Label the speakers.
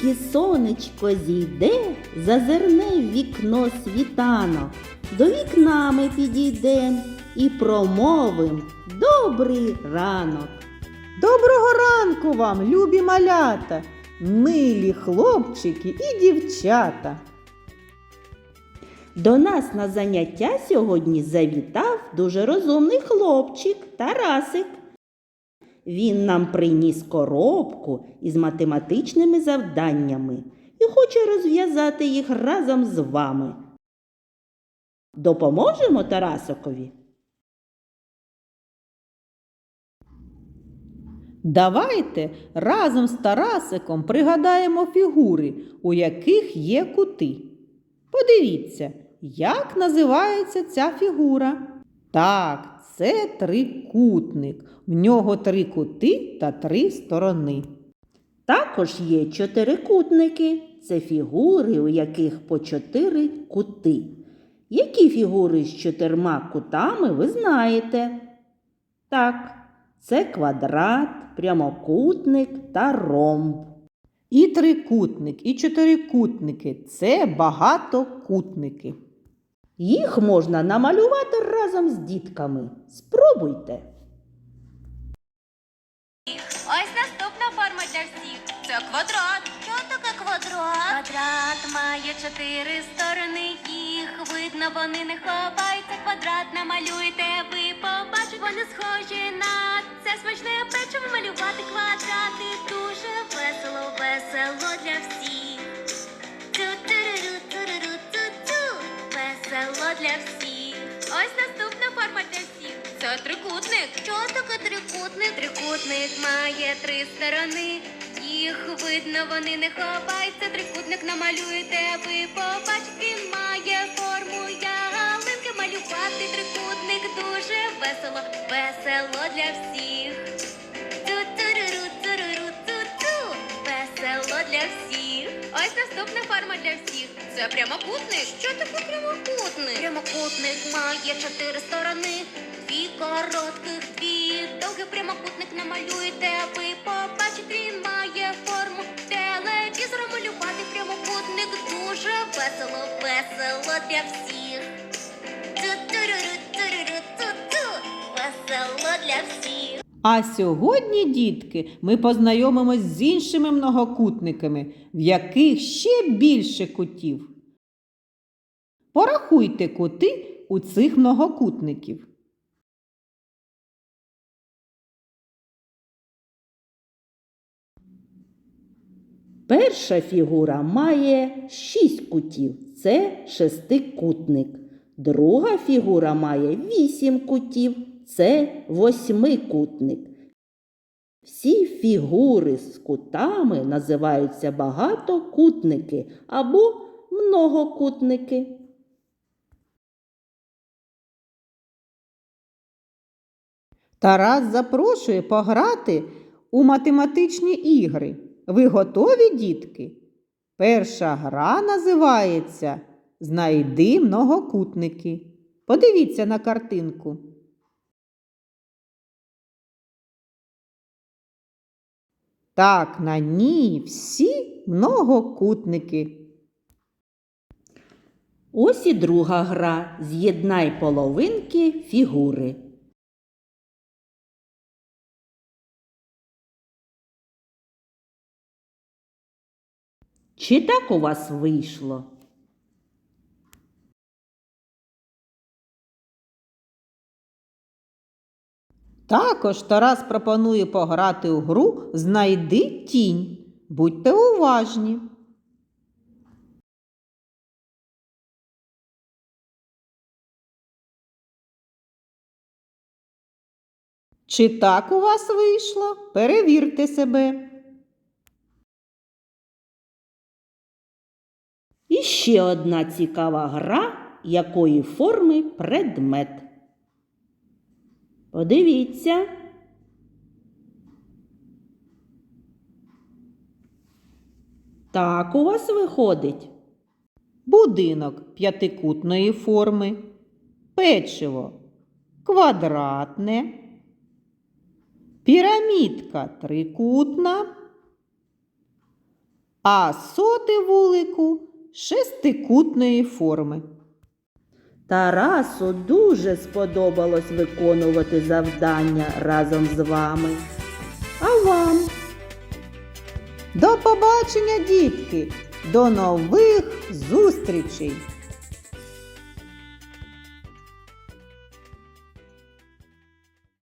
Speaker 1: тільки сонечко зійде, зазирне в вікно світанок, до вікна ми підійдем і промовим добрий ранок.
Speaker 2: Доброго ранку вам, любі малята, милі хлопчики і дівчата.
Speaker 1: До нас на заняття сьогодні завітав дуже розумний хлопчик Тарасик. Він нам приніс коробку із математичними завданнями і хоче розв'язати їх разом з вами. Допоможемо Тарасикові?
Speaker 2: Давайте разом з Тарасиком пригадаємо фігури, у яких є кути. Подивіться, як називається ця фігура. Так, це трикутник. В нього три кути та три сторони.
Speaker 1: Також є чотирикутники. Це фігури, у яких по чотири кути. Які фігури з чотирма кутами ви знаєте? Так, це квадрат, прямокутник та ромб.
Speaker 2: І трикутник, і чотирикутники це багатокутники.
Speaker 1: Їх можна намалювати разом з дітками. Спробуйте.
Speaker 3: Ось наступна форма для всіх. Це квадрат. Що таке квадрат? Квадрат має чотири сторони. Їх видно, вони не ховаються. Квадрат намалюйте, ви побачите, вони схожі на це смачне печиво малювати квадрати. Дуже весело, весело для всіх. Для всіх. Ось наступна форма для всіх. Це трикутник. Що таке трикутник? Трикутник має три сторони. Їх видно, вони не ховаються. Трикутник намалюєте, ви побачите, він має форму ялинки. Малювати трикутник дуже весело, весело для всіх. Ось наступна форма для всіх. Це прямокутник. Що таке прямокутник? Прямокутник має чотири сторони. Дві коротких, дві довгих прямокутник намалюєте, ви побачите, він має форму телевізора малювати прямокутник дуже весело, весело для всіх. Ту-ту-ру-ру, ту-ру-ру, ту-ту. Весело для всіх.
Speaker 2: А сьогодні, дітки, ми познайомимось з іншими многокутниками, в яких ще більше кутів. Порахуйте кути у цих многокутників.
Speaker 1: Перша фігура має шість кутів. Це шестикутник. Друга фігура має вісім кутів. Це восьмикутник. Всі фігури з кутами називаються багатокутники або многокутники.
Speaker 2: Тарас запрошує пограти у математичні ігри. Ви готові, дітки? Перша гра називається Знайди многокутники. Подивіться на картинку. Так, на ній всі многокутники.
Speaker 1: Ось і друга гра. З'єднай половинки фігури. Чи так у вас вийшло?
Speaker 2: Також Тарас пропонує пограти у гру Знайди тінь. Будьте уважні. Чи так у вас вийшло? Перевірте себе.
Speaker 1: І ще одна цікава гра, якої форми предмет. Подивіться. Так у вас виходить.
Speaker 2: Будинок п'ятикутної форми, печиво квадратне, пірамідка трикутна, а соти вулику шестикутної форми.
Speaker 1: Тарасу дуже сподобалось виконувати завдання разом з вами. А вам?
Speaker 2: До побачення, дітки! До нових зустрічей!